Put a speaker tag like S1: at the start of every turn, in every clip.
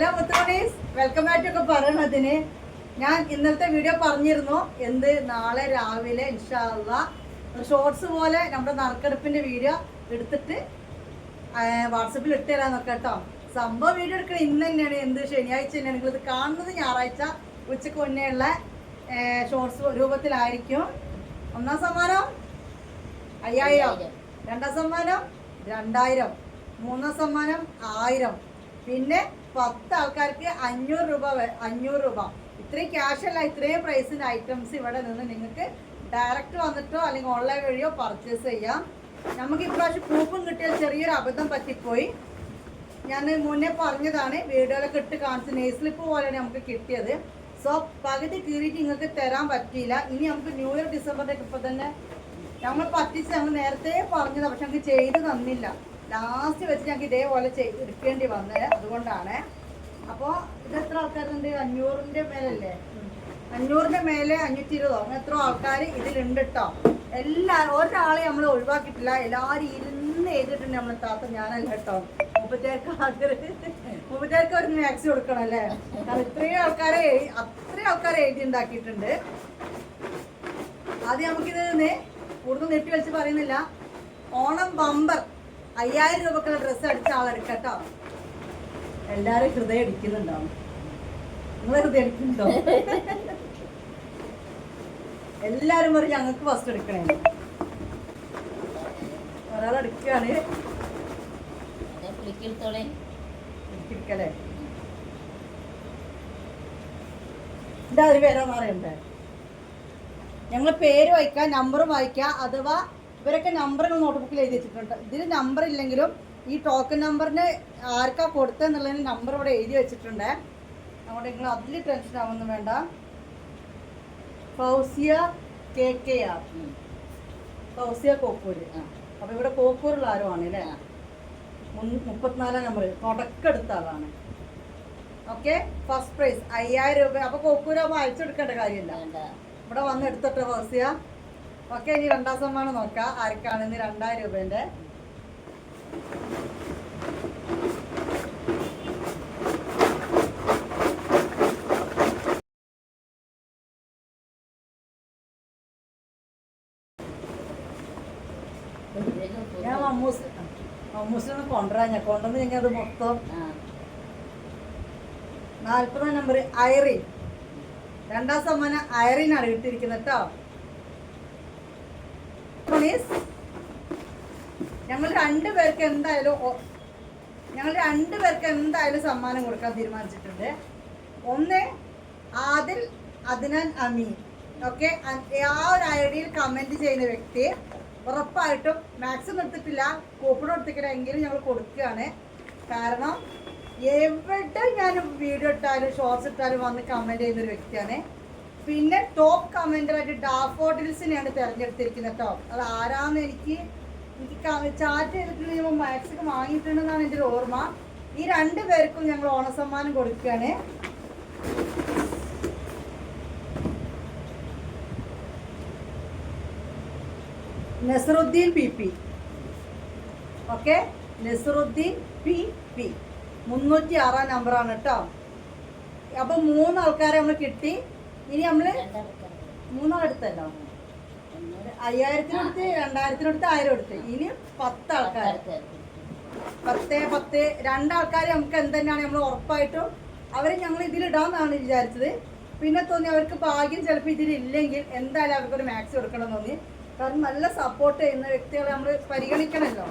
S1: Hello മുത്തോണീസ് welcome back ഒക്കെ പറയണതിന്. ഞാൻ ഇന്നത്തെ വീഡിയോ പറഞ്ഞിരുന്നു എന്ത് നാളെ രാവിലെ ഇൻഷാല്ല ഷോർട്സ് പോലെ നമ്മുടെ നറുക്കെടുപ്പിന്റെ വീഡിയോ എടുത്തിട്ട് വാട്സപ്പിൽ ഇട്ട് തരാന്നൊക്കെ കേട്ടോ. സംഭവം വീഡിയോ എടുക്കണ ഇന്ന് തന്നെയാണ് എന്ത് ശനിയാഴ്ച തന്നെയാണ്. നിങ്ങളിത് കാണുന്നത് ഞായറാഴ്ച ഉച്ചയ്ക്ക് മുന്നേ ഉള്ള ഷോർട്സ് രൂപത്തിലായിരിക്കും. ഒന്നാം സമ്മാനം? അയ്യായിരം. രണ്ടാം സമ്മാനം? രണ്ടായിരം. മൂന്നാം സമ്മാനം? ആയിരം. പിന്നെ പത്ത് ആൾക്കാർക്ക് അഞ്ഞൂറ് രൂപ അഞ്ഞൂറ് രൂപ. ഇത്രയും ക്യാഷ് അല്ല ഇത്രയും പ്രൈസിന്റെ ഐറ്റംസ് ഇവിടെ നിന്ന് നിങ്ങൾക്ക് ഡയറക്റ്റ് വന്നിട്ടോ അല്ലെങ്കിൽ ഓൺലൈൻ വഴിയോ പർച്ചേസ് ചെയ്യാം. നമുക്ക് ഇപ്രാവശ്യം കൂപ്പൺ കിട്ടിയ ചെറിയൊരു അബദ്ധം പറ്റിപ്പോയി. ഞാൻ മുന്നേ പറഞ്ഞതാണ് വീഡിയോയിലൊക്കെ ഇട്ട് കാണിച്ച് നെയ്സ്ലിപ്പ് പോലെയാണ് നമുക്ക് കിട്ടിയത്. സോ പകുതി കീറിയിട്ട് നിങ്ങൾക്ക് തരാൻ പറ്റിയില്ല. ഇനി നമുക്ക് ന്യൂ ഇയർ ഡിസംബറിലേക്ക് ഇപ്പം തന്നെ നമ്മൾ പറ്റിച്ച് ഞങ്ങൾ നേരത്തെ പറഞ്ഞതാണ് പക്ഷെ ഞങ്ങൾക്ക് ചെയ്ത് തന്നില്ല. ലാസ്റ്റ് വെച്ച് ഞങ്ങൾക്ക് ഇതേപോലെ എടുക്കേണ്ടി വന്നത് അതുകൊണ്ടാണ്. അപ്പോൾ ഇത് എത്ര ആൾക്കാരുണ്ട്? അഞ്ഞൂറിന്റെ മേലല്ലേ? അഞ്ഞൂറിന്റെ മേലെ അഞ്ഞൂറ്റി ഇരുപതോ അങ്ങനെ എത്ര ആൾക്കാർ ഇതിലുണ്ട് കേട്ടോ എല്ലാ ഒരാളെ നമ്മൾ ഒഴിവാക്കിയിട്ടില്ല. എല്ലാവരും ഇരുന്ന് എഴുതിയിട്ടുണ്ട് നമ്മൾ താത്ത ഞാനല്ല കേട്ടോ മുപ്പത്തേർക്ക് ആൾക്കാർ മുപ്പത്തേർക്ക് ഒരു മാക്സി കൊടുക്കണം അല്ലേ? ഇത്രയും ആൾക്കാരെ അത്രയും ആൾക്കാരെ എഴുതി ഉണ്ടാക്കിയിട്ടുണ്ട്. ആദ്യം നമുക്കിത് കൂടുതൽ നെട്ടി വെച്ച് പറയുന്നില്ല. ഓണം ബമ്പർ. അയ്യായിരം രൂപക്കുള്ള ഡ്രസ്സ് അടിച്ച ആളെടുക്കട്ടോ എല്ലാരും ഹൃദയം അടിക്കുന്നുണ്ടാവും നിങ്ങളെ ഹൃദയം അടിക്കുന്നുണ്ടോ എല്ലാരും പറയും ഞങ്ങൾക്ക് ഫസ്റ്റ് എടുക്കണേ. ഒരാൾ എടുക്കുകയാണ്. എന്താ ഒരു പേരോ പറയണ്ടേ? ഞങ്ങൾ പേര് വായിക്കുക നമ്പർ വായിക്കുക അഥവാ ഇവരൊക്കെ നമ്പർ നോട്ട്ബുക്കിൽ എഴുതി വെച്ചിട്ടുണ്ട് ഇതിൽ നമ്പർ ഇല്ലെങ്കിലും ഈ ടോക്കൺ നമ്പറിന് ആർക്കാ കൊടുത്തെന്നുള്ളതിന് നമ്പർ ഇവിടെ എഴുതി വെച്ചിട്ടുണ്ട്. അതുകൊണ്ട് നിങ്ങൾ അതിൽ ടെൻഷൻ ആവുന്നു വേണ്ട. Fousiya K K R. Fousiya Kokkur ആ അപ്പോൾ ഇവിടെ കോക്കൂറുള്ള ആരോ ആണ് അല്ലേ മുപ്പത്തിനാലാം നമ്പർ തുടക്കെടുത്ത ആളാണ്. ഓക്കെ ഫസ്റ്റ് പ്രൈസ് അയ്യായിരം രൂപ. അപ്പോൾ കോക്കൂരാകുമ്പോൾ അയച്ചു കൊടുക്കേണ്ട കാര്യമില്ല. ഇവിടെ വന്ന് എടുത്തിട്ട് ഫൗസിയ? ഓക്കെ ഇനി രണ്ടാം സമ്മാനം നോക്കാം. ആർക്കാണ് ഇനി രണ്ടായിരം രൂപേന്റെ ഞാൻ മമ്മൂസ് മമ്മൂസിനൊന്ന് കൊണ്ടുവരാൻ ഞാൻ കൊണ്ടുവന്ന് ഞങ്ങൾ അത് മൊത്തം നാൽപ്പതാം നമ്പർ ഐറിൻ. രണ്ടാം സമ്മാനം ഐറിനാണ് കിട്ടിയിരിക്കുന്നത് കേട്ടോ. പ്ലീസ്? ഞങ്ങൾ രണ്ടുപേർക്ക് എന്തായാലും ഞങ്ങൾ രണ്ടുപേർക്ക് എന്തായാലും സമ്മാനം കൊടുക്കാൻ തീരുമാനിച്ചിട്ടുണ്ട്. ഒന്ന് ആദിൽ അദ്നാൻ അമീൻ. ഓക്കെ? ആ ഒരു ഐ ഡിയിൽ കമന്റ് ചെയ്യുന്ന വ്യക്തി ഉറപ്പായിട്ടും മാക്സിമം എടുത്തിട്ടില്ല കൂപ്പൺ എടുത്തിട്ടില്ല എങ്കിലും ഞങ്ങൾ കൊടുക്കുകയാണ്. കാരണം എവിടെ ഞാൻ വീഡിയോ ഇട്ടാലും ഷോർട്സ് ഇട്ടാലും വന്ന് കമന്റ് ചെയ്യുന്നൊരു വ്യക്തിയാണ്. പിന്നെ ടോപ്പ് കമന്ററായിട്ട് ഡാഫോഡിൽസിനെയാണ് തിരഞ്ഞെടുത്തിരിക്കുന്നത് കേട്ടോ അത് ആരാന്ന് എനിക്ക് എനിക്ക് ചാറ്റ് ചെയ്തിട്ടുണ്ടെങ്കിൽ മാക്സിക്ക് വാങ്ങിയിട്ടുണ്ടെന്നാണ് എന്റെ ഒരു ഓർമ്മ. ഈ രണ്ട് പേർക്കും ഞങ്ങൾ ഓണസമ്മാനം കൊടുക്കുകയാണ്. Nasaruddin P P. Okay? Nasaruddin P P. മുന്നൂറ്റി ആറാം നമ്പറാണ് കേട്ടോ അപ്പൊ മൂന്ന് ആൾക്കാരെ നമ്മൾ കിട്ടി. ഇനി നമ്മൾ മൂന്നാളെടുത്തല്ലോ. അയ്യായിരത്തിനടുത്ത് രണ്ടായിരത്തിനടുത്ത് ആയിരം എടുത്ത് ഇനി പത്ത് ആൾക്കാർ പത്ത് പത്ത് രണ്ടാൾക്കാർ നമുക്ക് എന്തെന്നാണ് നമ്മൾ ഉറപ്പായിട്ടും അവരെ ഞങ്ങൾ ഇതിലിടാന്നാണ് വിചാരിച്ചത്. പിന്നെ തോന്നി അവർക്ക് ഭാഗ്യം ചിലപ്പോൾ ഇതിലില്ലെങ്കിൽ എന്തായാലും അവർക്കൊരു മാക്സ് കൊടുക്കണം തോന്നി. കാരണം നല്ല സപ്പോർട്ട് ചെയ്യുന്ന വ്യക്തികളെ നമ്മൾ പരിഗണിക്കണമല്ലോ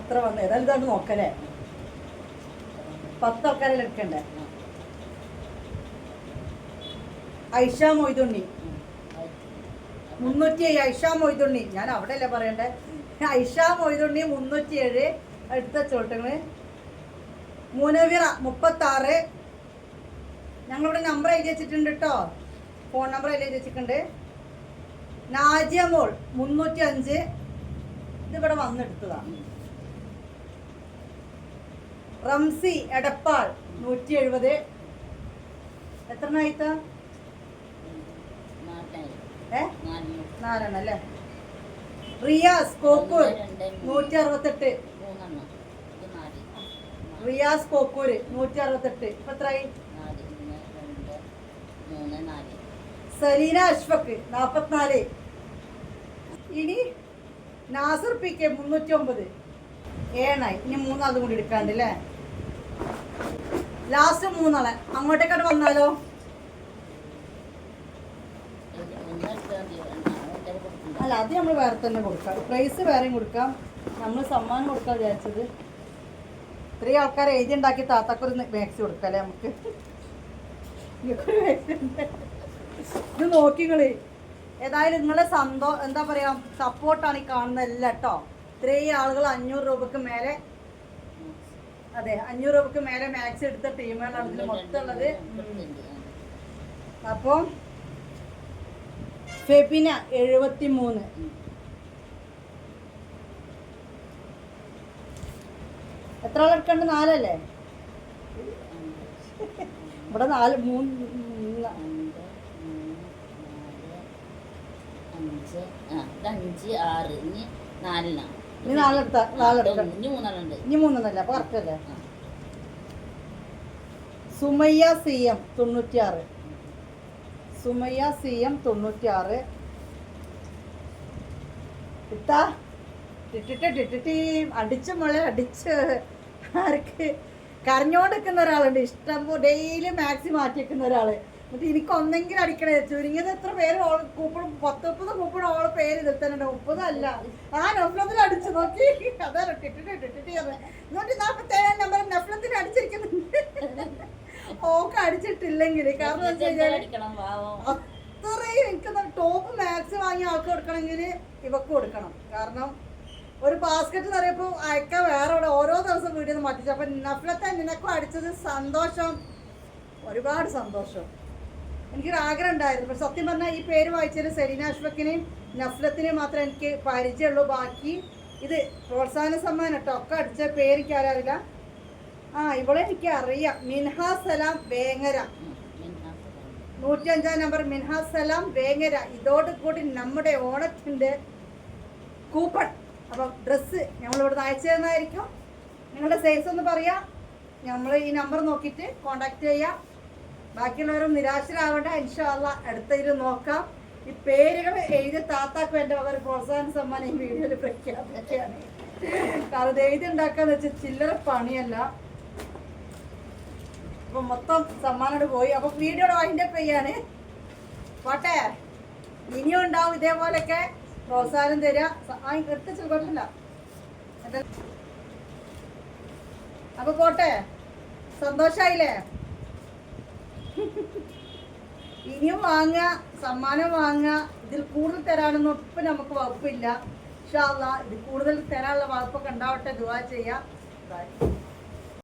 S1: എത്ര വന്നു ഏതായാലും ഇതാണ് നോക്കലേ പത്ത് ആൾക്കാരെ എടുക്കണ്ടേ? ഐഷ മൊയ്തുണ്ണി. മുന്നൂറ്റി ഏഴ് ഐഷ മൊയ്തുണ്ണി. ഞാൻ അവിടെ അല്ലേ പറയണ്ടേ? ഐഷ മൊയ്തുണ്ണി മുന്നൂറ്റി ഏഴ് എടുത്ത ചോട്ടങ്ങൾ മുനവിറ മുപ്പത്തി ആറ് ഞങ്ങളിവിടെ നമ്പർ എഴുതി വെച്ചിട്ടുണ്ട് കേട്ടോ ഫോൺ നമ്പർ എഴുതി വെച്ചിട്ടുണ്ട്. നാജിയ മോൾ മുന്നൂറ്റി അഞ്ച് ഇതിവിടെ വന്നെടുത്തതാ റംസി എടപ്പാൾ നൂറ്റി എഴുപത് എത്ര ആയിത്ത ഏ? നാലെണ്ണം അല്ലേ റിയാസ് കോക്കൂർ നൂറ്റി അറുപത്തെട്ട് റിയാസ് കോക്കൂര് നൂറ്റി അറുപത്തെട്ട് ഇപ്പൊ എത്രയായി സലീന അഷ്ഫക്ക് നാപ്പത്തിനാല്. ഇനി നാസർ പി കെ മുന്നൂറ്റി ഒമ്പത് ഏണായി ഇനി മൂന്നാമത് കൂടി എടുക്കാണ്ട് അല്ലേ? ലാസ്റ്റ് മൂന്നാളെ. അങ്ങോട്ടേക്കാട് വന്നാലോ? അല്ല അത് നമ്മൾ വേറെ തന്നെ കൊടുക്കാം. പ്രൈസ് വേറെയും കൊടുക്കാം. നമ്മൾ സമ്മാനം കൊടുക്കാൻ വിചാരിച്ചത്. ഇത്രയും ആൾക്കാരെ എഴുതി ഉണ്ടാക്കി താത്താക്കൊരു മാക്സി കൊടുക്കാം അല്ലേ നമുക്ക്. ഇത് നോക്കിങ്ങൾ ഏതായാലും നിങ്ങളെ സന്തോ എന്താ പറയാ സപ്പോർട്ടാണ് ഈ കാണുന്നത് കേട്ടോ. ഇത്രയും ആളുകൾ അഞ്ഞൂറ് രൂപക്ക് മേലെ അതെ അഞ്ഞൂറ് രൂപക്ക് മേലെ മാക്സ് എടുത്ത ടീമുകളാണ് ഇതിൽ മൊത്തം ഉള്ളത്. അപ്പോൾ ഫെബിന എഴുപത്തി മൂന്ന് എത്ര ആളെടുക്കണ്ട് നാലല്ലേ? ഇവിടെ നാല് മൂന്ന്
S2: അഞ്ച് ആ അഞ്ച് ആറ് ഇനി നാലെണ്ണം
S1: ഇനി നാലെടുത്ത
S2: ഇനി മൂന്നെണ്ണം
S1: ഇനി മൂന്നെണ്ണല്ലേ അപ്പൊ കറക്റ്റല്ലേ? സുമയ്യ സി എം തൊണ്ണൂറ്റിയാറ്. സുമയ്യ സി എം തൊണ്ണൂറ്റിയാറ്. ഇത്താ ടിട്ടിട്ട് ടിട്ടിട്ടി. അടിച്ച് മുള അടിച്ച്. ആർക്ക് കരഞ്ഞോണ്ടിരിക്കുന്ന ഒരാളുണ്ട്. ഇഷ്ടം ഡെയിലി മാക്സി മാറ്റി വെക്കുന്ന ഒരാൾ. എന്നിട്ട് എനിക്ക് ഒന്നെങ്കിലും അടിക്കണേ ചുരുങ്ങിയത് എത്ര പേര് ഓൾ കൂപ്പിടും പത്ത് മുപ്പത് കൂപ്പിടും ഓളെ പേര് നിർത്തനുണ്ട് മുപ്പതല്ല. ആ നഫ്ലത്തിൽ അടിച്ചു. നോക്കി. അതാ ടിട്ടിട്ട് ടിട്ടിട്ടി നൂറ്റി നാൽപ്പത്തേഴാം നമ്പർ നഫ്ലത്തിൽ അടിച്ചിരിക്കുന്നുണ്ട്. ഓക്ക് അടിച്ചിട്ടില്ലെങ്കിൽ കാരണം എന്താ അത്രയും എനിക്ക് ടോപ്പ് മാക്സ് വാങ്ങി ആൾക്ക് കൊടുക്കണമെങ്കിൽ ഇവക്ക് കൊടുക്കണം. കാരണം ഒരു ബാസ്ക്കറ്റ് പറയുമ്പോൾ അയക്കാൻ വേറെ ഇവിടെ ഓരോ ദിവസം വീട്ടിൽ നിന്ന് മാറ്റിച്ചു. അപ്പം നഫ്ലത്തെ നിനക്കും അടിച്ചത് സന്തോഷം. ഒരുപാട് സന്തോഷം. എനിക്കൊരു ആഗ്രഹം ഉണ്ടായിരുന്നു പക്ഷെ സത്യം പറഞ്ഞാൽ ഈ പേര് വായിച്ചതിന് സെലീന അഷ്ഫക്കിനെയും നഫ്ലത്തിനെയും മാത്രമേ എനിക്ക് പരിചയമുള്ളൂ. ബാക്കി ഇത് പ്രോത്സാഹന സമ്മാനം കേട്ടോ. ഒക്കെ അടിച്ച പേര് എനിക്ക് ആ ഇവളെ എനിക്ക് അറിയാം. മിൻഹാ സലാം വേങ്ങര. നൂറ്റി അഞ്ചാം നമ്പർ. മിൻഹാ സലാം വേങ്ങര. ഇതോട് കൂടി നമ്മുടെ ഓണത്തിന്റെ കൂപ്പൺ. അപ്പം ഡ്രസ്സ് ഞങ്ങൾ നിന്ന് അയച്ചു തന്നായിരിക്കും. നിങ്ങളുടെ സൈസ് ഒന്ന് പറയാം. നമ്മൾ ഈ നമ്പർ നോക്കിയിട്ട് കോണ്ടാക്ട് ചെയ്യാം. ബാക്കിയുള്ളവരും നിരാശരാവേണ്ട ഇൻഷാല്ല അടുത്തതിൽ നോക്കാം. ഈ പേരുകൾ എഴുതി താത്താക്ക് വേണ്ട അവർ പ്രോത്സാഹന സമ്മാനം ഈ വീഡിയോയിൽ പ്രഖ്യാപിക്കുകയാണ്. കാരണം എഴുതി ഉണ്ടാക്കാന്ന് വെച്ചാൽ ചില്ലറ പണിയല്ല. അപ്പൊ മൊത്തം സമ്മാനോട് പോയി. അപ്പൊ വീഡിയോടെ വൈൻഡപ്പ് പെയ്യാണ് പോട്ടെ. ഇനിയും ഉണ്ടാവും ഇതേപോലൊക്കെ പ്രോത്സാഹനം തരിക. എടുത്ത് കുഴപ്പമില്ല അപ്പൊ പോട്ടെ. സന്തോഷായില്ലേ? ഇനിയും വാങ്ങുക സമ്മാനം വാങ്ങുക. ഇതിൽ കൂടുതൽ തരാനൊന്നും ഒപ്പം നമുക്ക് വകുപ്പില്ല. ഇൻഷാ അല്ല ഇതിൽ കൂടുതൽ തരാനുള്ള വകുപ്പൊക്കെ ഉണ്ടാവട്ടെ. ദുവാ ചെയ്യാം. ബൈ